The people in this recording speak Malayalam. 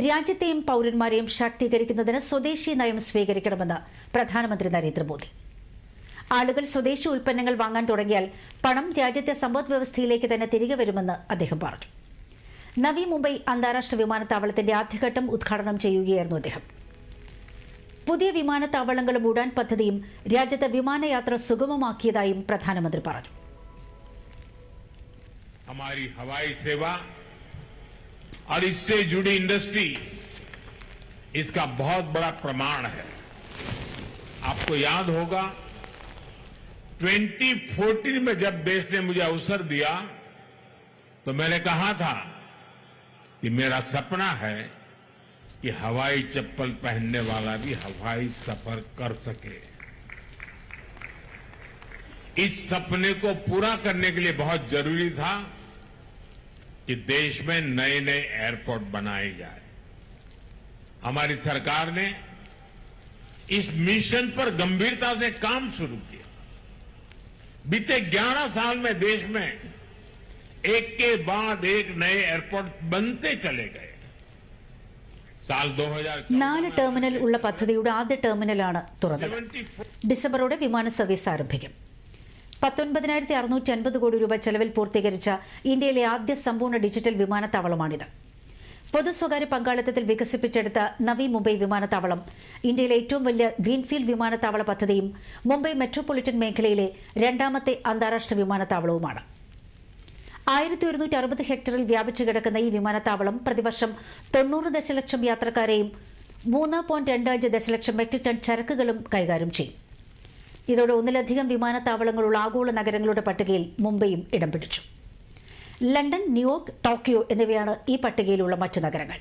രാജ്യത്തെയും പൌരന്മാരെയും ശാക്തീകരിക്കുന്നതിന് സ്വദേശി നയം സ്വീകരിക്കണമെന്ന് പ്രധാനമന്ത്രി നരേന്ദ്രമോദി. ആളുകൾ സ്വദേശി ഉൽപ്പന്നങ്ങൾ വാങ്ങാൻ തുടങ്ങിയാൽ പണം രാജ്യത്തെ സമ്പദ് വ്യവസ്ഥയിലേക്ക് തന്നെ തിരികെ വരുമെന്ന് അദ്ദേഹം പറഞ്ഞു. നവി മുംബൈ അന്താരാഷ്ട്ര വിമാനത്താവളത്തിന്റെ ആദ്യഘട്ടം ഉദ്ഘാടനം ചെയ്യുകയായിരുന്നു അദ്ദേഹം. പുതിയ വിമാനത്താവളങ്ങളും ഉടാൻ പദ്ധതിയും രാജ്യത്തെ വിമാനയാത്ര സുഗമമാക്കിയതായും പ്രധാനമന്ത്രി പറഞ്ഞു. और इससे जुड़ी इंडस्ट्री इसका बहुत बड़ा प्रमाण है। आपको याद होगा 2014 में जब देश ने मुझे अवसर दिया तो मैंने कहा था कि मेरा सपना है कि हवाई चप्पल पहनने वाला भी हवाई सफ़र कर सके। इस सपने को पूरा करने के लिए बहुत ज़रूरी था। कि देश में नए नए एयरपोर्ट बनाए जाए हमारी सरकार ने इस मिशन पर गंभीरता से काम शुरू किया बीते 11 साल में देश में एक के बाद एक नए एयरपोर्ट बनते चले गए साल 2000 നാല് ടെർമിനൽ ഉള്ള പദ്ധതിയുടെ ആദ്യ ടെർമിനലാണ് തുറന്നത് 74 ഡിസംബറോടെ വിമാന സർവീസ് ആരംഭിക്കും പത്തൊൻപതിനായിരത്തി അറുന്നൂറ്റി അൻപത് കോടി രൂപ ചെലവിൽ പൂർത്തീകരിച്ച ഇന്ത്യയിലെ ആദ്യ സമ്പൂർണ ഡിജിറ്റൽ വിമാനത്താവളമാണിത്. പൊതു സ്വകാര്യ പങ്കാളിത്തത്തിൽ വികസിപ്പിച്ചെടുത്ത നവി മുംബൈ വിമാനത്താവളം ഇന്ത്യയിലെ ഏറ്റവും വലിയ ഗ്രീൻഫീൽഡ് വിമാനത്താവള പദ്ധതിയും മുംബൈ മെട്രോപൊളിറ്റൻ മേഖലയിലെ രണ്ടാമത്തെ അന്താരാഷ്ട്ര വിമാനത്താവളവുമാണ്. ആയിരത്തി ഒരുന്നൂറ്റി അറുപത് ഹെക്ടറിൽ വ്യാപിച്ചു കിടക്കുന്ന ഈ വിമാനത്താവളം പ്രതിവർഷം തൊണ്ണൂറ് ദശലക്ഷം യാത്രക്കാരെയും മൂന്ന് പോയിന്റ് രണ്ട് അഞ്ച് ദശലക്ഷം മെട്രിക് ടൺ ചരക്കുകളും കൈകാര്യം ചെയ്യും. ഇതോടെ ഒന്നിലധികം വിമാനത്താവളങ്ങളുള്ള ആഗോള നഗരങ്ങളുടെ പട്ടികയിൽ മുംബൈയും ഇടം പിടിച്ചു. ലണ്ടൻ ന്യൂയോർക്ക് ടോക്കിയോ എന്നിവയാണ് ഈ പട്ടികയിലുള്ള മറ്റ് നഗരങ്ങൾ.